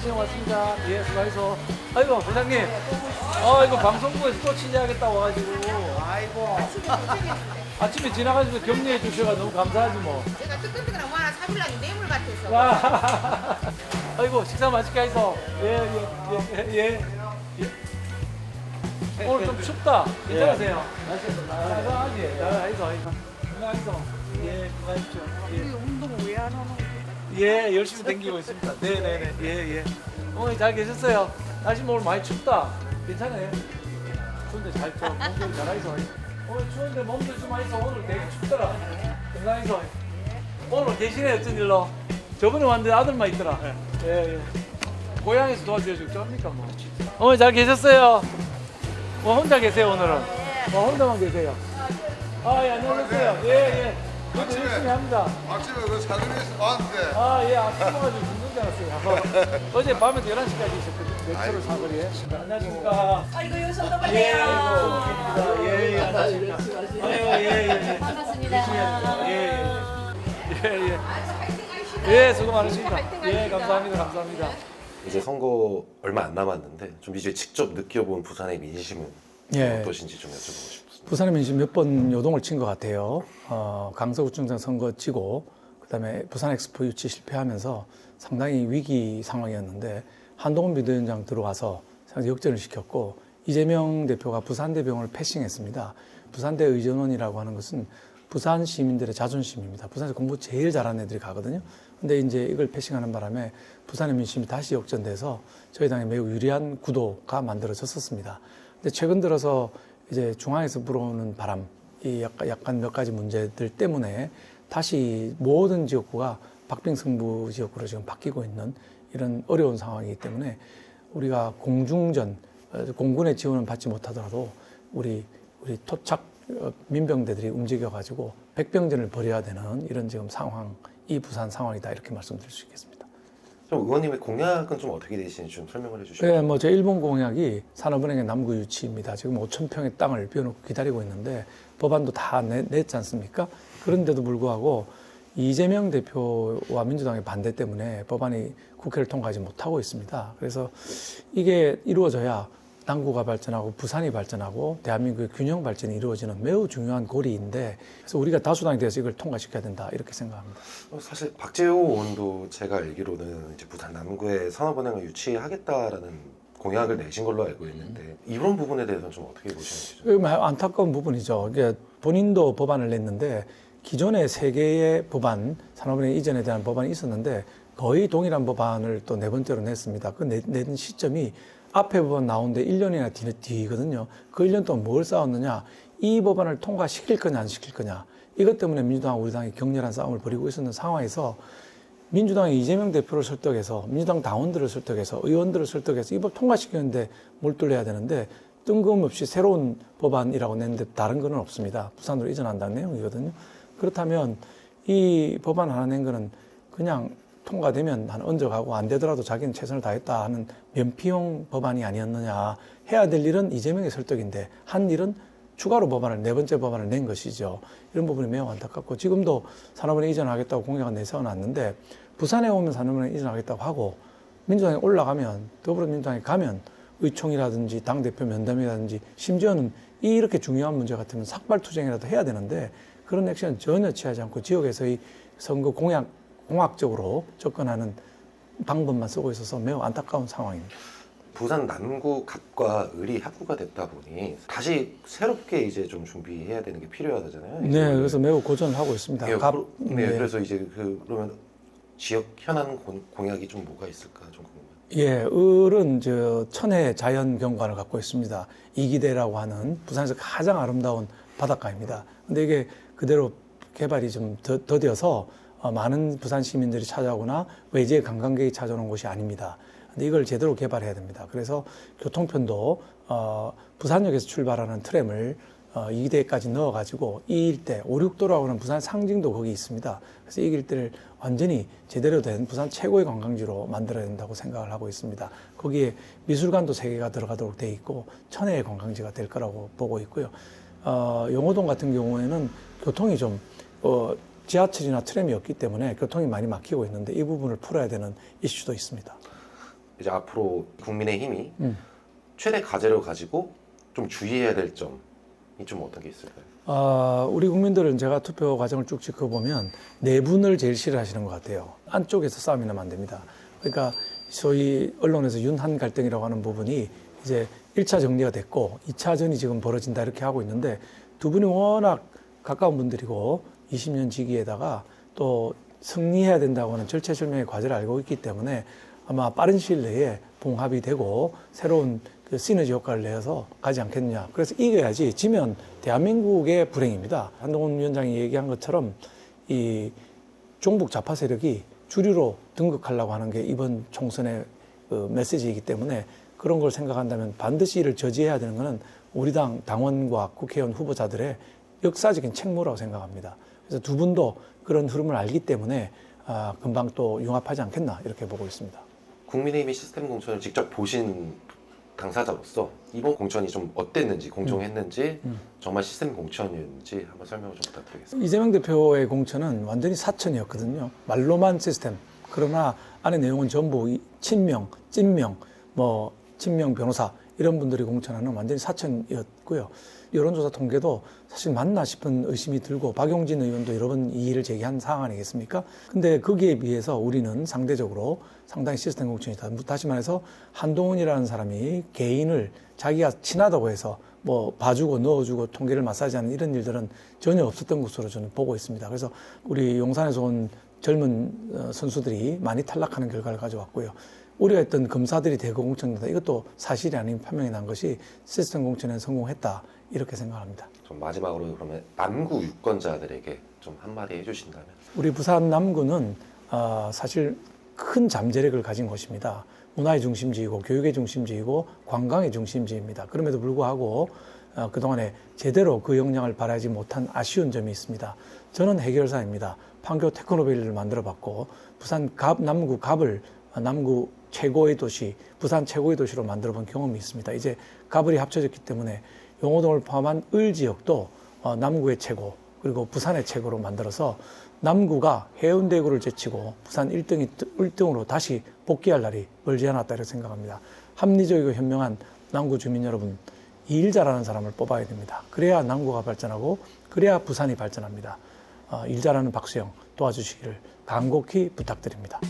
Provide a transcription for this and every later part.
시간 왔습니다. 예, 수고하셔. 아이고, 부장님. 어, 이거 방송국에서 또 취재하겠다 와가지고. 아이고. 아침에 지나가시면서 격려해 주셔가 너무 감사하지 뭐. 제가 뜨끈뜨끈한 뭐 하나 사빌라니 뇌물 같아서 와. 아이고, 식사 맛있게 하셔. 예, 예, 예, 예. 예. 오늘 좀 춥다. 괜찮으세요? 나가하지. 나가하이소. 나가하이소. 예, 고하십시오. 예. 운동 왜 안 하노? 예, 열심히 댕기고 있습니다. 네 네 네. 예, 예. 어머니 잘 계셨어요? 날씨 뭐 오늘 많이 춥다. 괜찮아요? 추운데 잘 좀, 몸조리 잘하이소. 오늘 추운데 몸도 좀 하이소. 오늘 되게 춥더라. 건강하이소. 오늘 계시네, 어쩐 일로. 저번에 왔는데 아들만 있더라. 예, 예. 고향에서 도와주셔서 쩝니까, 뭐. 어머니 잘 계셨어요? 뭐 혼자 계세요, 오늘은? 뭐 혼자만 계세요? 아, 예, 안녕하세요. 예, 예. 아침에. 열심히 합니다. 아침에 그 사거리에서 봤는데 아, 예, 아침 먹어가지고 죽는 줄 알았어요. 어제 밤에 11시까지 있었거든요. 맥주를 사거리에. 안녕하십니까. 아 이거 여기서 또 예. 아이고, 예, 예, 안녕하십니까. 아유, 예, 예, 예. 반갑습니다. 예, 예. 예, 예. 예, 수고 많으십니다. 예, 감사합니다. 감사합니다. 이제 선거 얼마 안 남았는데 좀 이제 직접 느껴본 부산의 민심은 예. 어떠신지 좀 여쭤보고 싶습니다. 부산의 민심 몇번 요동을 친 것 같아요. 어, 강서구청장 선거 치고 그다음에 부산 엑스포 유치 실패하면서 상당히 위기 상황이었는데 한동훈 비대위원장 들어와서 역전을 시켰고 이재명 대표가 부산대병원을 패싱했습니다. 부산대 의전원이라고 하는 것은 부산 시민들의 자존심입니다. 부산에서 공부 제일 잘하는 애들이 가거든요. 근데 이제 이걸 패싱하는 바람에 부산의 민심이 다시 역전돼서 저희 당에 매우 유리한 구도가 만들어졌었습니다. 근데 최근 들어서 이제 중앙에서 불어오는 바람, 이 약간, 약간 몇 가지 문제들 때문에 다시 모든 지역구가 박빙승부 지역구로 지금 바뀌고 있는 이런 어려운 상황이기 때문에 우리가 공중전, 어, 공군의 지원을 받지 못하더라도 우리 우리 토착 어, 민병대들이 움직여 가지고 백병전을 벌여야 되는 이런 지금 상황, 이 부산 상황이다 이렇게 말씀드릴 수 있겠습니다. 좀 의원님의 공약은 좀 어떻게 되시는지 좀 설명을 해주시죠. 네, 뭐 제 일본 공약이 산업은행의 남구 유치입니다. 지금 5천 평의 땅을 비워놓고 기다리고 있는데 법안도 다 내, 냈지 않습니까? 그런데도 불구하고 이재명 대표와 민주당의 반대 때문에 법안이 국회를 통과하지 못하고 있습니다. 그래서 이게 이루어져야 남구가 발전하고 부산이 발전하고 대한민국의 균형 발전이 이루어지는 매우 중요한 고리인데 그래서 우리가 다수당이 돼서 이걸 통과시켜야 된다 이렇게 생각합니다. 어, 사실 박재호 의원도 제가 알기로는 이제 부산 남구에 산업은행을 유치하겠다라는 공약을 내신 걸로 알고 있는데 이런 부분에 대해서는 좀 어떻게 보시는지 좀. 매우 안타까운 부분이죠. 이게 본인도 법안을 냈는데 기존의 세 개의 법안, 산업은행 이전에 대한 법안이 있었는데 거의 동일한 법안을 또 네 번째로 냈습니다. 그 내- 낸 시점이 앞에 법안 나오는데 1년이나 뒤, 뒤거든요. 그 1년 동안 뭘 싸웠느냐? 이 법안을 통과시킬 거냐, 안 시킬 거냐? 이것 때문에 민주당, 우리 당이 격렬한 싸움을 벌이고 있었는 상황에서 민주당이 이재명 대표를 설득해서 민주당 당원들을 설득해서 의원들을 설득해서 이 법 통과시키는데 몰두를 해야 되는데 뜬금없이 새로운 법안이라고 냈는데 다른 거는 없습니다. 부산으로 이전한다는 내용이거든요. 그렇다면 이 법안 하나 낸 거는 그냥 통과되면 한 얹어가고 안 되더라도 자기는 최선을 다했다 하는 면피용 법안이 아니었느냐. 해야 될 일은 이재명의 설득인데 한 일은 추가로 법안을 네 번째 법안을 낸 것이죠. 이런 부분이 매우 안타깝고 지금도 산업은행 이전하겠다고 공약을 내세워놨는데 부산에 오면 산업은행 이전하겠다고 하고 민주당이 올라가면 더불어민주당이 가면 의총이라든지 당 대표 면담이라든지 심지어는 이렇게 중요한 문제 같으면 삭발 투쟁이라도 해야 되는데 그런 액션은 전혀 취하지 않고 지역에서의 선거 공약 공학적으로 접근하는 방법만 쓰고 있어서 매우 안타까운 상황입니다. 부산 남구 갑과 을이 합구가 됐다 보니 다시 새롭게 이제 좀 준비해야 되는 게 필요하잖아요. 네, 그래서 매우 고전을 하고 있습니다. 예, 갑- 네, 네. 그래서 이제 그 그러면 지역 현안 공- 공약이 좀 뭐가 있을까 좀 궁금해요. 예, 을은 저 천혜 자연 경관을 갖고 있습니다. 이기대라고 하는 부산에서 가장 아름다운 바닷가입니다. 근데 이게 그대로 개발이 좀 더, 더뎌서 어, 많은 부산 시민들이 찾아오거나 외지의 관광객이 찾아오는 곳이 아닙니다. 근데 이걸 제대로 개발해야 됩니다. 그래서 교통편도 어, 부산역에서 출발하는 트램을 어, 이기대까지 넣어가지고 이 일대 5, 6도라고 하는 부산 상징도 거기 있습니다. 그래서 이 일대를 완전히 제대로 된 부산 최고의 관광지로 만들어야 된다고 생각을 하고 있습니다. 거기에 미술관도 세 개가 들어가도록 돼 있고 천혜의 관광지가 될 거라고 보고 있고요. 어, 용호동 같은 경우에는 교통이 좀 어, 지하철이나 트램이 없기 때문에 교통이 많이 막히고 있는데 이 부분을 풀어야 되는 이슈도 있습니다. 이제 앞으로 국민의힘이 음. 최대 과제로 가지고 좀 주의해야 될 점이 좀 어떤 게 있을까요? 아, 우리 국민들은 제가 투표 과정을 쭉 지켜보면 내분을 제일 싫어하시는 것 같아요. 안쪽에서 싸움이 나면 안 됩니다. 그러니까 소위 언론에서 윤한 갈등이라고 하는 부분이 이제 1차 정리가 됐고 2차전이 지금 벌어진다 이렇게 하고 있는데 두 분이 워낙 가까운 분들이고 20년 지기에다가 또 승리해야 된다고 하는 절체절명의 과제를 알고 있기 때문에 아마 빠른 시일 내에 봉합이 되고 새로운 그 시너지 효과를 내서 가지 않겠느냐. 그래서 이겨야지 지면 대한민국의 불행입니다. 한동훈 위원장이 얘기한 것처럼 이 종북 좌파 세력이 주류로 등극하려고 하는 게 이번 총선의 그 메시지이기 때문에 그런 걸 생각한다면 반드시 이를 저지해야 되는 것은 우리 당 당원과 국회의원 후보자들의 역사적인 책무라고 생각합니다. 그래서 두 분도 그런 흐름을 알기 때문에 아, 금방 또 융합하지 않겠나 이렇게 보고 있습니다. 국민의힘이 시스템 공천을 직접 보신 당사자로서 이번 공천이 좀 어땠는지 공정했는지 음. 정말 시스템 공천이었는지 한번 설명을 좀 부탁드리겠습니다. 이재명 대표의 공천은 완전히 사천이었거든요. 말로만 시스템. 그러나 안에 내용은 전부 이 친명, 찐명, 뭐 친명 변호사 이런 분들이 공천하는 완전히 사천이었고요. 여론조사 통계도 사실 맞나 싶은 의심이 들고 박용진 의원도 여러 번 이의를 제기한 사항 아니겠습니까? 근데 거기에 비해서 우리는 상대적으로 상당히 시스템 공천이다. 다시 말해서 한동훈이라는 사람이 개인을 자기가 친하다고 해서 뭐 봐주고 넣어주고 통계를 마사지하는 이런 일들은 전혀 없었던 것으로 저는 보고 있습니다. 그래서 우리 용산에서 온 젊은 어, 선수들이 많이 탈락하는 결과를 가져왔고요. 우리가 했던 검사들이 대거 공천된다. 이것도 사실이 아닌 판명이 난 것이 시스템 공천에 성공했다. 이렇게 생각합니다. 좀 마지막으로 그러면 남구 유권자들에게 좀 한마디 해주신다면 우리 부산 남구는 어, 사실 큰 잠재력을 가진 곳입니다. 문화의 중심지이고 교육의 중심지이고 관광의 중심지입니다. 그럼에도 불구하고 어, 그동안에 제대로 그 역량을 발휘하지 못한 아쉬운 점이 있습니다. 저는 해결사입니다. 판교 테크노밸리를 만들어 봤고 부산 갑 남구 갑을 어, 남구 최고의 도시, 부산 최고의 도시로 만들어 본 경험이 있습니다. 이제 갑을이 합쳐졌기 때문에 용호동을 포함한 을 지역도 어, 남구의 최고 그리고 부산의 최고로 만들어서 남구가 해운대구를 제치고 부산 1등이 1등으로 다시 복귀할 날이 멀지 않았다 이렇게 생각합니다. 합리적이고 현명한 남구 주민 여러분, 이일 잘하는 사람을 뽑아야 됩니다. 그래야 남구가 발전하고 그래야 부산이 발전합니다. 어, 일 잘하는 박수영 도와주시기를 간곡히 부탁드립니다.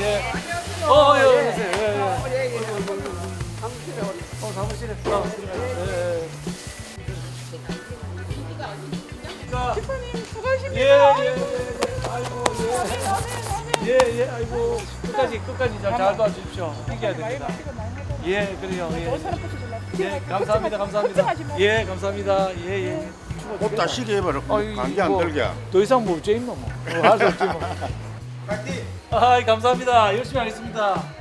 예. 어, 예, 예, 예, 예. 어, 사무실에. 어, 예, 예. 자, 예, 예, 예. 아이고, 예. 예, 예, 아이고. 끝까지, 끝까지 잘, 잘 도와주십시오. 이겨야 됩니다. 예, 그래요, 예. 예, 감사합니다, 감사합니다. 예, 감사합니다. 예, 예. 곱다 시계 해버려. 아이, 감기 안 뭐, 들게. 더 이상 뭐 어째 있노, 뭐. 어, 할수 없지, 뭐. 아이, 감사합니다. 열심히 하겠습니다.